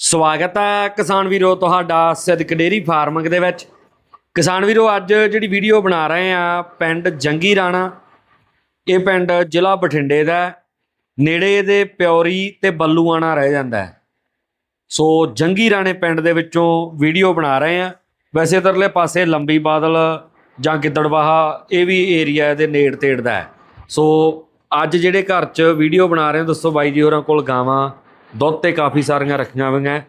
ਸਵਾਗਤ ਹੈ ਕਿਸਾਨ ਵੀਰੋ ਤੁਹਾਡਾ ਸਿੱਧਕ ਡੇਰੀ ਫਾਰਮਿੰਗ ਦੇ ਵਿੱਚ। ਕਿਸਾਨ ਵੀਰੋ, ਅੱਜ ਜਿਹੜੀ ਵੀਡੀਓ ਬਣਾ ਰਹੇ ਆ, ਪਿੰਡ ਜੰਗੀ ਰਾਣਾ। ਇਹ ਪਿੰਡ ਜ਼ਿਲ੍ਹਾ ਬਠਿੰਡੇ ਦਾ ਨੇੜੇ ਦੇ ਪਿਉਰੀ ਤੇ ਬੱਲੂਆਣਾ ਰਹਿ ਜਾਂਦਾ ਹੈ। ਸੋ ਜੰਗੀ ਰਾਣੇ ਪਿੰਡ ਦੇ ਵਿੱਚੋਂ ਵੀਡੀਓ ਬਣਾ ਰਹੇ ਆ। ਵੈਸੇ ਇਧਰਲੇ ਪਾਸੇ ਲੰਬੀ ਬਾਦਲ ਜਾਂ ਗਿੱਦੜਵਾਹਾ, ਇਹ ਵੀ ਏਰੀਆ ਦੇ ਨੇੜ ਤੇੜ ਦਾ ਹੈ। ਸੋ ਅੱਜ ਜਿਹੜੇ ਘਰ 'ਚ ਵੀਡੀਓ ਬਣਾ ਰਹੇ ਹਾਂ ਦੋਸਤੋ ਬਾਈ ਜੀ ਹੋਰਾਂ ਕੋਲ ਗਾਵਾਂ ਦੁੱਧ ਤੇ ਕਾਫੀ ਸਾਰੀਆਂ ਰੱਖੀਆਂ ਹੋਈਆਂ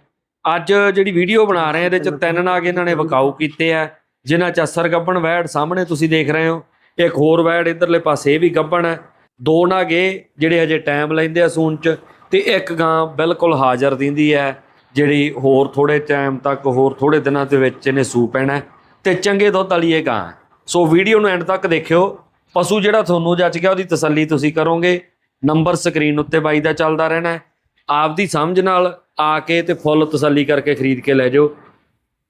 ਅੱਜ ਜਿਹੜੀ ਵੀਡੀਓ ਬਣਾ ਰਹੇ ਹਾਂ, ਇਹਦੇ 'ਚ ਤਿੰਨ ਨਾਗ ਇਹਨਾਂ ਨੇ ਵਕਾਊ ਕੀਤੇ ਆ ਜਿਨ੍ਹਾਂ 'ਚ ਅਸਰ ਗੱਬਣ ਵੈੜ ਸਾਹਮਣੇ ਤੁਸੀਂ ਦੇਖ ਰਹੇ ਹੋ। ਇੱਕ ਹੋਰ ਵੈੜ ਇਧਰਲੇ ਪਾਸੇ ਇਹ ਵੀ ਗੱਬਣ ਹੈ ਦੋ ਨਾਗੇ ਜਿਹੜੇ ਹਜੇ ਟਾਈਮ ਲੈਂਦੇ ਆ ਸੂਣ 'ਚ ਤੇ ਇੱਕ ਗਾਂ ਬਿਲਕੁਲ ਹਾਜ਼ਰ ਦਿੰਦੀ ਹੈ ਜਿਹੜੀ ਹੋਰ ਥੋੜੇ ਟਾਈਮ ਤੱਕ, ਹੋਰ ਥੋੜੇ ਦਿਨਾਂ ਦੇ ਵਿੱਚ ਇਹਨੇ ਸੂ ਪੈਣਾ ਹੈ ਤੇ ਚੰਗੇ ਦੁੱਧ ਵਾਲੀ ਇਹ ਗਾਂ ਹੈ। ਸੋ ਵੀਡੀਓ ਨੂੰ ਐਂਡ ਤੱਕ ਦੇਖਿਓ। ਪਸ਼ੂ ਜਿਹੜਾ ਤੁਹਾਨੂੰ ਜੱਚ ਗਿਆ, ਉਹਦੀ ਤਸੱਲੀ ਤੁਸੀਂ ਕਰੋਗੇ। ਨੰਬਰ ਸਕਰੀਨ ਉੱਤੇ ਬਾਈ ਦਾ ਚੱਲਦਾ ਰਹਿਣਾ ਆਪਦੀ ਸਮਝ ਨਾਲ ਆ ਕੇ ਤੇ ਫੁੱਲ ਤਸੱਲੀ ਕਰਕੇ ਖਰੀਦ ਕੇ ਲੈ ਜਾਓ।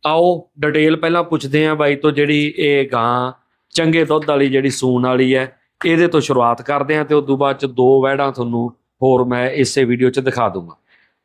ਆਓ ਡਿਟੇਲ ਪਹਿਲਾਂ ਪੁੱਛਦੇ ਆਂ ਬਾਈ ਤੋਂ ਜਿਹੜੀ ਇਹ ਗਾਂ ਚੰਗੇ ਦੁੱਧ ਵਾਲੀ ਜਿਹੜੀ ਸੂਣ ਵਾਲੀ ਹੈ ਇਹਦੇ ਤੋਂ ਸ਼ੁਰੂਆਤ ਕਰਦੇ ਆਂ ਤੇ ਉਸ ਤੋਂ ਬਾਅਦ ਚ ਦੋ ਵਹਿੜਾਂ ਤੁਹਾਨੂੰ ਹੋਰ ਮੈਂ ਇਸੇ ਵੀਡੀਓ 'ਚ ਦਿਖਾ ਦੂੰਗਾ।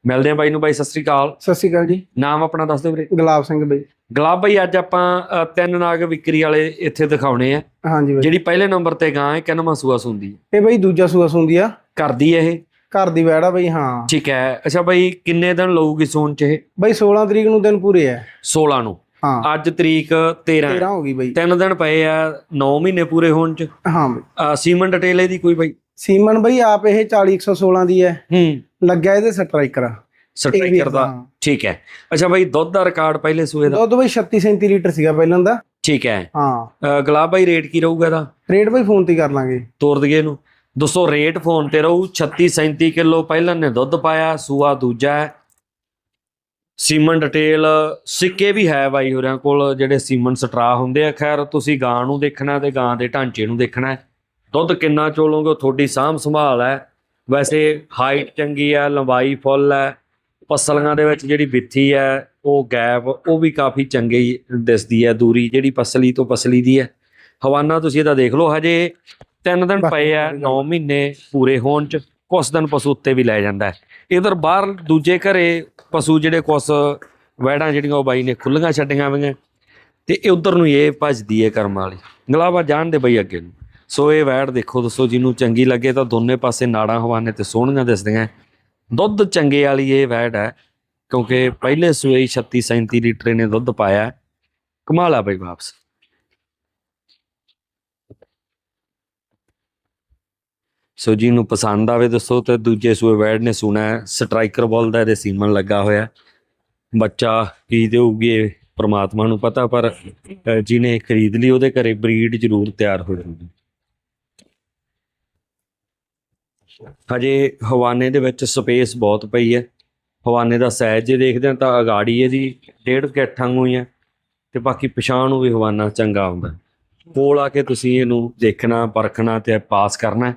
ਮਿਲਦੇ ਆਂ ਬਾਈ ਨੂੰ ਬਾਈ ਸਤਿ ਸ੍ਰੀ ਅਕਾਲ। ਸਤਿ ਸ਼੍ਰੀ ਅਕਾਲ ਜੀ। ਨਾਮ ਆਪਣਾ ਦੱਸ ਦਿਓ ਵੀਰੇ। ਗੁਲਾਬ ਸਿੰਘ ਬਈ। ਗੁਲਾਬ ਬਾਈ ਅੱਜ ਆਪਾਂ ਤਿੰਨ ਨਾਗ ਵਿਕਰੀ ਵਾਲੇ ਇੱਥੇ ਦਿਖਾਉਣੇ ਆ। ਹਾਂਜੀ ਬਈ। ਜਿਹੜੀ ਪਹਿਲੇ ਨੰਬਰ ਤੇ ਗਾਂ ਹੈ ਕਿੰਨਵਾਂ ਸੂਆ ਸੁੰਦੀ ਹੈ? ਇਹ ਬਈ ਦੂਜਾ ਸੂਆ ਸੁੰਦੀ ਆ। ਕਰਦੀ ਹੈ ਇਹ? ਘਰ ਦੀ ਵੈੜਾ ਬਈ ਹਾਂ। ਠੀਕ ਹੈ। ਅੱਛਾ ਬਾਈ ਕਿੰਨੇ ਦਿਨ ਲਊਗੀ ਸੂਣ ਚ ਇਹ? ਬਈ 16 ਤਰੀਕ ਨੂੰ ਦਿਨ ਪੂਰੇ ਆ। 16 ਨੂੰ। ਹਾਂ। ਅੱਜ ਤਰੀਕ 13 ਹੈ 13 ਹੋ ਗਈ ਬਈ। ਤਿੰਨ ਦਿਨ ਪਏ ਆ 9 ਮਹੀਨੇ ਪੂਰੇ ਹੋਣ ਚ। ਹਾਂ ਬਈ। ਸੀਮਨ ਡਿਟੇਲ ਇਹਦੀ ਕੋਈ ਬਾਈ? ਸੀਮਨ ਬਈ ਆਪ ਇਹ 40 116 ਦੀ ਹੈ। ਹੂੰ। ਲੱਗਿਆ ਇਹਦੇ ਸਟਰਾਈਕਰ। ਸਟ੍ਰਾਈਕਰ ਦਾ। ਠੀਕ ਹੈ। ਅੱਛਾ ਬਾਈ ਦੁੱਧ ਦਾ ਰਿਕਾਰਡ ਪਹਿਲੇ ਸੂਏ ਦਾ। ਦੁੱਧ ਬਈ 36 37 ਲੀਟਰ ਸੀਗਾ ਪਹਿਲਾਂ ਦਾ। ਠੀਕ ਹੈ। ਹਾਂ। ਗੁਲਾਬ ਬਾਈ ਰੇਟ ਕੀ ਰਹੂਗਾ ਇਹਦਾ? ਰੇਟ ਬਈ ਫੋਨ ਤੇ ਕਰ ਲਾਂਗੇ। ਤੋਰ ਦਈਏ ਇਹਨੂੰ। ਦੋਸਤੋ ਰੇਟ ਫੋਨ ਤੇ ਰਹੂ 36 37 ਕਿਲੋ ਪਹਿਲਾਂ ਨੇ ਦੁੱਧ ਪਾਇਆ, ਸੂਆ ਦੂਜਾ ਹੈ। ਸੀਮਨ ਡਿਟੇਲ, ਸਿੱਕੇ ਵੀ ਹੈ ਬਾਈ ਹੋਰਿਆਂ ਕੋਲ, ਜਿਹੜੇ ਸੀਮਨ ਸਟਰਾ ਹੁੰਦੇ ਆ। ਖੈਰ, ਤੁਸੀਂ ਗਾਂ ਨੂੰ ਦੇਖਣਾ ਤੇ ਗਾਂ ਦੇ ਢਾਂਚੇ ਨੂੰ ਦੇਖਣਾ ਦੁੱਧ ਕਿੰਨਾ ਚੋਲੋਗੇ ਤੁਹਾਡੀ ਸਾਂਭ ਸੰਭਾਲ ਹੈ। ਵੈਸੇ ਹਾਈਟ ਚੰਗੀ ਹੈ, ਲੰਬਾਈ ਫੁੱਲ ਹੈ, ਪਸਲੀਆਂ ਦੇ ਵਿੱਚ ਜਿਹੜੀ ਵਿੱਥੀ ਹੈ, ਉਹ ਗੈਪ, ਉਹ ਵੀ ਕਾਫੀ ਚੰਗੀ ਦਿਸਦੀ ਹੈ, ਦੂਰੀ ਜਿਹੜੀ ਪਸਲੀ ਤੋਂ ਪਸਲੀ ਦੀ ਹੈ। ਹਵਾਨਾ ਤੁਸੀਂ ਇਹਦਾ ਦੇਖ ਲਓ ਹਜੇ। ਤਿੰਨ ਦਿਨ ਪਏ ਆ 9 ਮਹੀਨੇ ਪੂਰੇ ਹੋਣ ਚ ਕੁਛ ਦਿਨ ਪਸ਼ੂ ਉੱਤੇ ਵੀ ਲੈ ਜਾਂਦਾ ਹੈ। ਇਧਰ ਬਾਹਰ ਦੂਜੇ ਘਰੇ ਪਸ਼ੂ ਜਿਹੜੇ ਕੁਛ ਵੈੜਾਂ ਜਿਹੜੀਆਂ ਉਹ ਬਾਈ ਨੇ ਖੁੱਲੀਆਂ ਛੱਡੀਆਂ ਹੋਈਆਂ। ਤੇ ਇਹ ਉਧਰ ਨੂੰ ਇਹ ਭੱਜਦੀ ਹੈ ਕਰਮ ਵਾਲੀ। ਗਲਾਵਾ ਜਾਣ ਦੇ ਬਈ ਅੱਗੇ ਨੂੰ। ਸੋ ਇਹ ਵੈੜ ਦੇਖੋ ਦੋਸਤੋ ਜਿਹਨੂੰ ਚੰਗੀ ਲੱਗੇ ਤਾਂ ਦੋਨੇ ਪਾਸੇ ਨਾੜਾਂ ਹਵਾਨੇ ਤੇ ਸੋਹਣੀਆਂ ਦਿਸਦੀਆਂ ਦੁੱਧ ਚੰਗੇ ਵਾਲੀ ਇਹ ਵੈੜ ਹੈ ਕਿਉਂਕਿ ਪਹਿਲੇ ਸੂਏ ਹੀ 36 37 ਲੀਟਰ ਇਹਨੇ ਦੁੱਧ ਪਾਇਆ। ਕਮਾਲ ਆ ਬਈ ਵਾਪਸ। ਸੋ ਜੀ ਨੂੰ ਪਸੰਦ ਆਵੇ ਦੱਸੋ ਤੇ ਦੂਜੇ ਸੂਏ ਵੈਡ ਨੇ ਸੁਣਾ, ਸਟ੍ਰਾਈਕਰ ਬਾਲ ਦਾ ਇਹਦੇ ਸੀਮਨ ਲੱਗਾ ਹੋਇਆ। ਬੱਚਾ ਕੀ ਦੇਊਗੀ ਇਹ ਪ੍ਰਮਾਤਮਾ ਨੂੰ ਪਤਾ, ਪਰ ਜਿਹਨੇ ਖਰੀਦ ਲਈ ਉਹਦੇ ਘਰੇ ਬਰੀਡ ਜ਼ਰੂਰ ਤਿਆਰ ਹੋ ਜਾਊਗੀ। ਹਜੇ ਹਵਾਨੇ ਦੇ ਵਿੱਚ ਸਪੇਸ ਬਹੁਤ ਪਈ ਹੈ। ਹਵਾਨੇ ਦਾ ਸਾਈਜ਼ ਜੇ ਦੇਖਦੇ ਹਾਂ ਤਾਂ ਅਗਾੜੀ ਇਹਦੀ ਡੇਢ ਗਿੱਠ ਵਾਂਗੂ ਹੀ ਹੈ ਤੇ ਬਾਕੀ ਪਛਾਣ ਨੂੰ ਵੀ ਹਵਾਨਾ ਚੰਗਾ ਆਉਂਦਾ। ਕੋਲ ਆ ਕੇ ਤੁਸੀਂ ਇਹਨੂੰ ਦੇਖਣਾ, ਪਰਖਣਾ ਤੇ ਪਾਸ ਕਰਨਾ।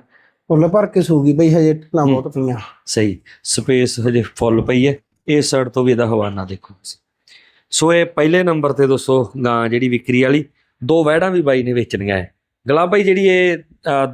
ਫੁੱਲ ਭਰ ਕੇ ਸੂਗੀ ਬਈ ਹਜੇ ਢਲਾਂ। ਬਹੁਤ ਪਈਆਂ। ਸਹੀ ਸਪੇਸ ਹਜੇ ਫੁੱਲ ਪਈ ਹੈ। ਇਸ ਸਾਈਡ ਤੋਂ ਵੀ ਇਹਦਾ ਹਵਾਨਾ ਦੇਖੋ ਤੁਸੀਂ। ਸੋ ਇਹ ਪਹਿਲੇ ਨੰਬਰ ਤੇ ਦੋਸਤੋ ਗਾਂ ਜਿਹੜੀ ਵਿਕਰੀ ਵਾਲੀ ਦੋ ਵਹਿੜਾਂ ਵੀ ਬਾਈ ਨੇ ਵੇਚਣੀਆਂ ਹੈ ਗੁਲਾਬ ਬਾਈ ਜਿਹੜੀ ਇਹ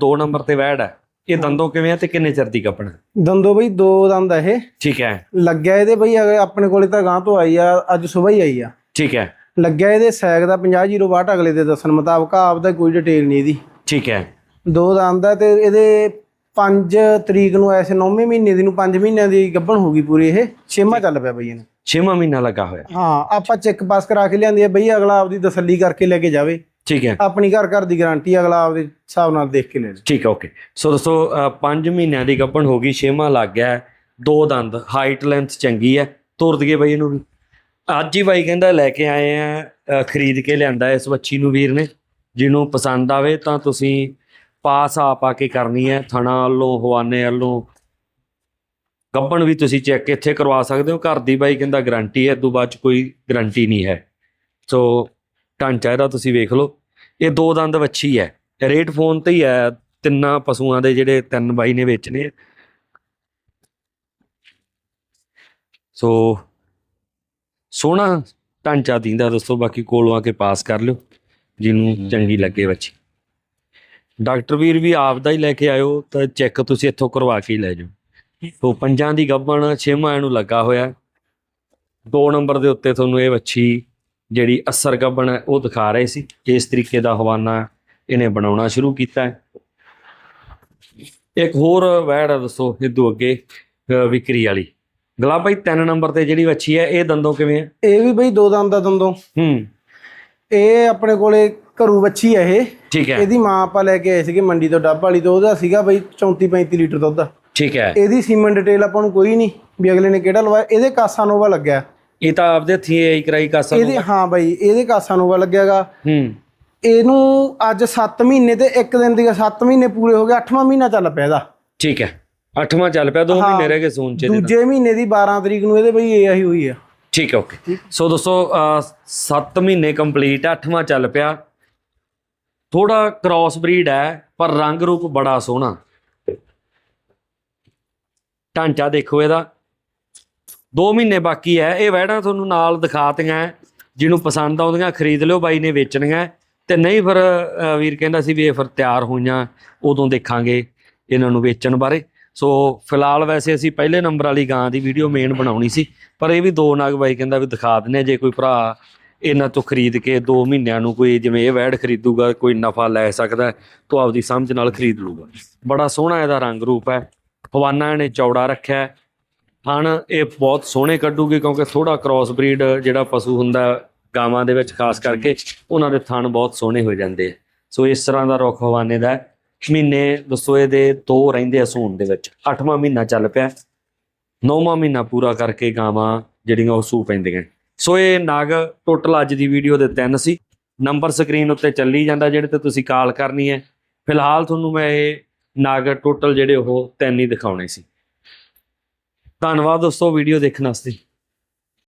ਦੋ ਨੰਬਰ ਤੇ ਵਹਿੜ ਹੈ ਇਹ ਦੰਦੋਂ ਕਿਵੇਂ ਆ ਤੇ ਕਿੰਨੇ ਚਿਰ ਦੀ ਕੱਪਣਾ? ਦੰਦੋ ਬਈ ਦੋ ਦੰਦ ਆ ਇਹ। ਠੀਕ ਹੈ ਲੱਗਿਆ ਇਹਦੇ ਬਈ ਆਪਣੇ ਕੋਲੇ ਤਾਂ ਗਾਂ ਤੋਂ ਆਈ ਆ ਅੱਜ ਸਵੇਰ ਹੀ ਆਈ ਆ। ਠੀਕ ਹੈ ਲੱਗਿਆ ਇਹਦੇ ਸੈਗ ਦਾ 5008 ਅਗਲੇ ਦੇ ਦੱਸਣ ਮੁਤਾਬਕ ਆਪਦਾ ਕੋਈ ਡਿਟੇਲ ਨਹੀਂ ਇਹਦੀ। ਠੀਕ ਹੈ ਦੋ ਦੰਦ ਆ ਤੇ ਇਹਦੇ 5 ਤਰੀਕ ਨੂੰ ਐਸੇ 9ਵੇਂ ਮਹੀਨੇ ਦੀ ਨੂੰ 5 ਮਹੀਨਿਆਂ ਦੀ ਗੱਭਣ ਹੋ ਗਈ ਪੂਰੀ ਇਹ। ਛੇਵਾਂ ਚੱਲ ਪਿਆ ਬਈ ਇਹਨੂੰ। ਛੇਵਾਂ ਮਹੀਨਾ ਲੱਗਾ ਹੋਇਆ। ਹਾਂ ਆਪਾਂ ਚੈੱਕ ਪਾਸ ਕਰਾ ਕੇ ਲਿਆਂਦੀ ਆ ਬਈ ਅਗਲਾ ਆਪਦੀ ਤਸੱਲੀ ਕਰਕੇ ਲੈ ਕੇ ਜਾਵੇ। ਠੀਕ ਹੈ। ਆਪਣੀ ਘਰ ਘਰ ਦੀ ਗਾਰੰਟੀ ਅਗਲਾ ਆਪਦੇ ਹਿਸਾਬ ਨਾਲ ਦੇਖ ਕੇ ਲੈ ਲੈ ਠੀਕ ਹੈ ਓਕੇ। ਸੋ ਦੋਸਤੋ 5 ਮਹੀਨਿਆਂ ਦੀ ਗੱਭਣ ਹੋ ਗਈ ਛੇਵਾਂ ਲੱਗ ਗਿਆ ਦੋ ਦੰਦ ਹਾਈਟ ਲੈਂਥ ਚੰਗੀ ਹੈ। ਤੋਰ ਦਈਏ ਬਾਈ ਇਹਨੂੰ ਵੀ। ਅੱਜ ਹੀ ਬਾਈ ਕਹਿੰਦਾ ਲੈ ਕੇ ਆਏ ਆ ਖਰੀਦ ਕੇ ਲਿਆਂਦਾ ਇਸ ਬੱਚੀ ਨੂੰ ਵੀਰ ਨੇ। ਜਿਹਨੂੰ ਪਸੰਦ ਆਵੇ ਤਾਂ ਤੁਸੀਂ ਪਾਸ ਆ ਕੇ ਕਰਨੀ ਹੈ ਥਣਾ ਵੱਲੋਂ ਹਵਾਨੇ ਵੱਲੋਂ। ਗੱਭਣ ਵੀ ਤੁਸੀਂ ਚੈੱਕ ਇੱਥੇ ਕਰਵਾ ਸਕਦੇ ਹੋ ਘਰ ਦੀ ਬਾਈ ਕਹਿੰਦਾ ਗਾਰੰਟੀ ਹੈ ਤੋਂ ਬਾਅਦ ਚ ਕੋਈ ਗਾਰੰਟੀ ਨਹੀਂ ਹੈ। ਸੋ ਢਾਂਚਾ ਇਹਦਾ ਤੁਸੀਂ ਵੇਖ ਲਓ ਇਹ ਦੋ ਦੰਦ ਵੱਛੀ ਹੈ। ਰੇਟ ਫੋਨ ਤੇ ਹੀ ਹੈ ਤਿੰਨਾਂ ਪਸ਼ੂਆਂ ਦੇ ਜਿਹੜੇ ਤਿੰਨ ਬਾਈ ਨੇ ਵੇਚਣੇ ਆ। ਸੋ ਸੋਹਣਾ ਢਾਂਚਾ ਦਿੰਦਾ ਦੋਸਤੋ ਬਾਕੀ ਕੋਲੋਂ ਆ ਕੇ ਪਾਸ ਕਰ ਲਿਓ ਜਿਹਨੂੰ ਚੰਗੀ ਲੱਗੇ ਬੱਚੀ ਡਾਕਟਰ ਵੀਰ ਵੀ ਆਪ ਦਾ ਹੀ ਲੈ ਕੇ ਆਇਓ ਤਾਂ ਚੈੱਕ ਤੁਸੀਂ ਇੱਥੋਂ ਕਰਵਾ ਕੇ ਹੀ ਲੈ ਜਾਓ। ਸੋ ਪੰਜਾਂ ਦੀ ਗੱਭਣ ਛੇਵਾਂ ਇਹਨੂੰ ਲੱਗਾ ਹੋਇਆ ਦੋ ਨੰਬਰ ਦੇ ਉੱਤੇ ਤੁਹਾਨੂੰ ਇਹ ਵੱਛੀ ਜਿਹੜੀ ਅਸਰ ਗੱਬਣ ਹੈ ਉਹ ਦਿਖਾ ਰਹੇ ਸੀ। ਇਸ ਤਰੀਕੇ ਦਾ ਹਵਾਨਾ ਇਹਨੇ ਬਣਾਉਣਾ ਸ਼ੁਰੂ ਕੀਤਾ ਹੈ। ਇੱਕ ਹੋਰ ਵੈੜ ਆ ਦੱਸੋ ਇਦੋਂ ਅੱਗੇ ਵਿਕਰੀ ਵਾਲੀ। ਗਲਾ ਭਾਈ ਤਿੰਨ ਨੰਬਰ ਤੇ ਜਿਹੜੀ ਵੱਛੀ ਹੈ ਇਹ ਦੰਦੋਂ ਕਿਵੇਂ ਹੈ? ਇਹ ਵੀ ਬਈ ਦੋ ਦੰਦ ਦਾ ਦੰਦੋਂ। ਹੂੰ। ਇਹ ਆਪਣੇ ਕੋਲੇ ਘਰੂ ਵੱਛੀ ਹੈ ਇਹ। ਠੀਕ ਹੈ। ਇਹਦੀ ਮਾਂ ਆਪਾਂ ਲੈ ਕੇ ਆਏ ਸੀਗੇ ਮੰਡੀ ਤੋਂ ਡੱਬ ਵਾਲੀ ਤੋਂ। ਉਹਦਾ ਸੀਗਾ ਬਈ 34 35 ਲੀਟਰ ਦੁੱਧ। ਠੀਕ ਹੈ। ਇਹਦੀ ਸੀਮਨ ਡਿਟੇਲ ਆਪਾਂ ਨੂੰ ਕੋਈ ਨਹੀਂ ਵੀ ਅਗਲੇ ਨੇ ਕਿਹੜਾ ਲਵਾਇਆ। ਇਹਦੇ ਕਾਸਾ ਨੋਵਾ ਲੱਗਿਆ। ਇਹ ਤਾਂ ਆਪਦੇ ਹੱਥੀਂ ਇਹ ਕਰਾਈ ਕਾਸਾ ਇਹਦੇ ਹਾਂ ਬਈ ਇਹਦੇ ਕਾਸਾ ਨੋਵਾ ਲੱਗਿਆਗਾ। ਹੂੰ। ਇਹਨੂੰ ਅੱਜ 7 ਮਹੀਨੇ ਤੇ 1 ਦਿਨ ਦੀ 7 ਮਹੀਨੇ ਪੂਰੇ ਹੋ ਗਏ। 8ਵਾਂ ਮਹੀਨਾ ਚੱਲ ਪਿਆ ਇਹਦਾ। ਠੀਕ ਹੈ। ਅੱਠਵਾਂ ਚੱਲ ਪਿਆ। 2 ਮਹੀਨੇ ਰਹਿ ਗਏ ਸੂਨ ਚ। ਦੂਜੇ ਮਹੀਨੇ ਦੀ 12 ਤਰੀਕ ਨੂੰ ਇਹਦੇ ਬਈ ਇਹ ਆਹੀ ਹੋਈ ਆ। ਠੀਕ ਹੈ ਓਕੇ। ਸੋ ਦੋਸਤੋ 7 ਮਹੀਨੇ ਕੰਪਲੀਟ ਅੱਠਵਾਂ ਚੱਲ ਪਿਆ। ਥੋੜਾ ਕ੍ਰਾਸ ਬਰੀਡ ਹੈ ਪਰ ਰੰਗ ਰੂਪ ਬੜਾ ਸੋਹਣਾ। ਢਾਂਚਾ ਦੇਖੋ ਇਹਦਾ। 2 ਮਹੀਨੇ ਬਾਕੀ ਹੈ ਇਹ ਵੈੜਾਂ ਤੁਹਾਨੂੰ ਨਾਲ ਦਿਖਾਤੀਆਂ ਜਿਹਨੂੰ ਪਸੰਦ ਆਉਂਦੀਆਂ ਖਰੀਦ ਲਿਓ ਬਾਈ ਨੇ ਵੇਚਣੀਆਂ ਤੇ ਨਹੀਂ ਫਿਰ ਵੀਰ ਕਹਿੰਦਾ ਸੀ ਵੀ ਇਹ ਫਿਰ ਤਿਆਰ ਹੋਈਆਂ ਉਦੋਂ ਦੇਖਾਂਗੇ ਇਹਨਾਂ ਨੂੰ ਵੇਚਣ ਬਾਰੇ। ਸੋ ਫਿਲਹਾਲ ਵੈਸੇ ਅਸੀਂ ਪਹਿਲੇ ਨੰਬਰ ਵਾਲੀ ਗਾਂ ਦੀ ਵੀਡੀਓ ਮੇਨ ਬਣਾਉਣੀ ਸੀ ਪਰ ਇਹ ਵੀ ਦੋ ਨਾਗ ਬਾਈ ਕਹਿੰਦਾ ਵੀ ਦਿਖਾ ਦਿੰਨੇ ਆ, ਜੇ ਕੋਈ ਭਰਾ ਇਹਨਾਂ ਤੋਂ ਖਰੀਦ ਕੇ 2 ਮਹੀਨਿਆਂ ਨੂੰ ਕੋਈ ਜਿਵੇਂ ਇਹ ਵੈੜ ਖਰੀਦੂਗਾ ਕੋਈ ਨਫਾ ਲੈ ਸਕਦਾ ਹੈ, ਤਾਂ ਆਪਦੀ ਸਮਝ ਨਾਲ ਖਰੀਦ ਲੂਗਾ ਬੜਾ ਸੋਹਣਾ ਇਹਦਾ ਰੰਗ ਰੂਪ ਹੈ। ਹਵਾਨਾ ਇਹਨੇ ਚੌੜਾ ਰੱਖਿਆ ਥਣ ਇਹ ਬਹੁਤ ਸੋਹਣੇ ਕੱਢੂਗੀ ਕਿਉਂਕਿ ਥੋੜਾ ਕ੍ਰਾਸ ਬਰੀਡ ਜਿਹੜਾ ਪਸ਼ੂ ਹੁੰਦਾ ਗਾਵਾਂ ਦੇ ਵਿੱਚ ਖਾਸ ਕਰਕੇ ਉਹਨਾਂ ਦੇ ਥਣ ਬਹੁਤ ਸੋਹਣੇ ਹੋ ਜਾਂਦੇ ਆ। ਸੋ ਇਸ ਤਰ੍ਹਾਂ ਦਾ ਰੁੱਖ ਹਵਾਨੇ ਦਾ ਮਹੀਨੇ ਦੱਸੋ ਦੇ ਦੋ ਰਹਿੰਦੇ ਆ ਸੂਣ ਦੇ ਵਿੱਚ। 8ਵਾਂ ਮਹੀਨਾ ਚੱਲ ਪਿਆ। ਨੌਵਾਂ ਮਹੀਨਾ ਪੂਰਾ ਕਰਕੇ ਗਾਵਾਂ ਜਿਹੜੀਆਂ ਉਹ ਸੂ ਪੈਂਦੀਆਂ। ਸੋ ਇਹ ਨਗ ਟੋਟਲ ਅੱਜ ਦੀ ਵੀਡੀਓ ਦੇ ਤਿੰਨ ਸੀ। ਨੰਬਰ ਸਕਰੀਨ ਉੱਤੇ ਚੱਲੀ ਜਾਂਦਾ ਜਿਹੜੇ ਤੇ ਤੁਸੀਂ ਕਾਲ ਕਰਨੀ ਹੈ। ਫਿਲਹਾਲ ਤੁਹਾਨੂੰ ਮੈਂ ਇਹ ਨਗ ਟੋਟਲ ਜਿਹੜੇ ਉਹ ਤਿੰਨ ਹੀ ਦਿਖਾਉਣੇ ਸੀ। ਧੰਨਵਾਦ ਦੋਸਤੋ ਵੀਡੀਓ ਦੇਖਣ ਵਾਸਤੇ।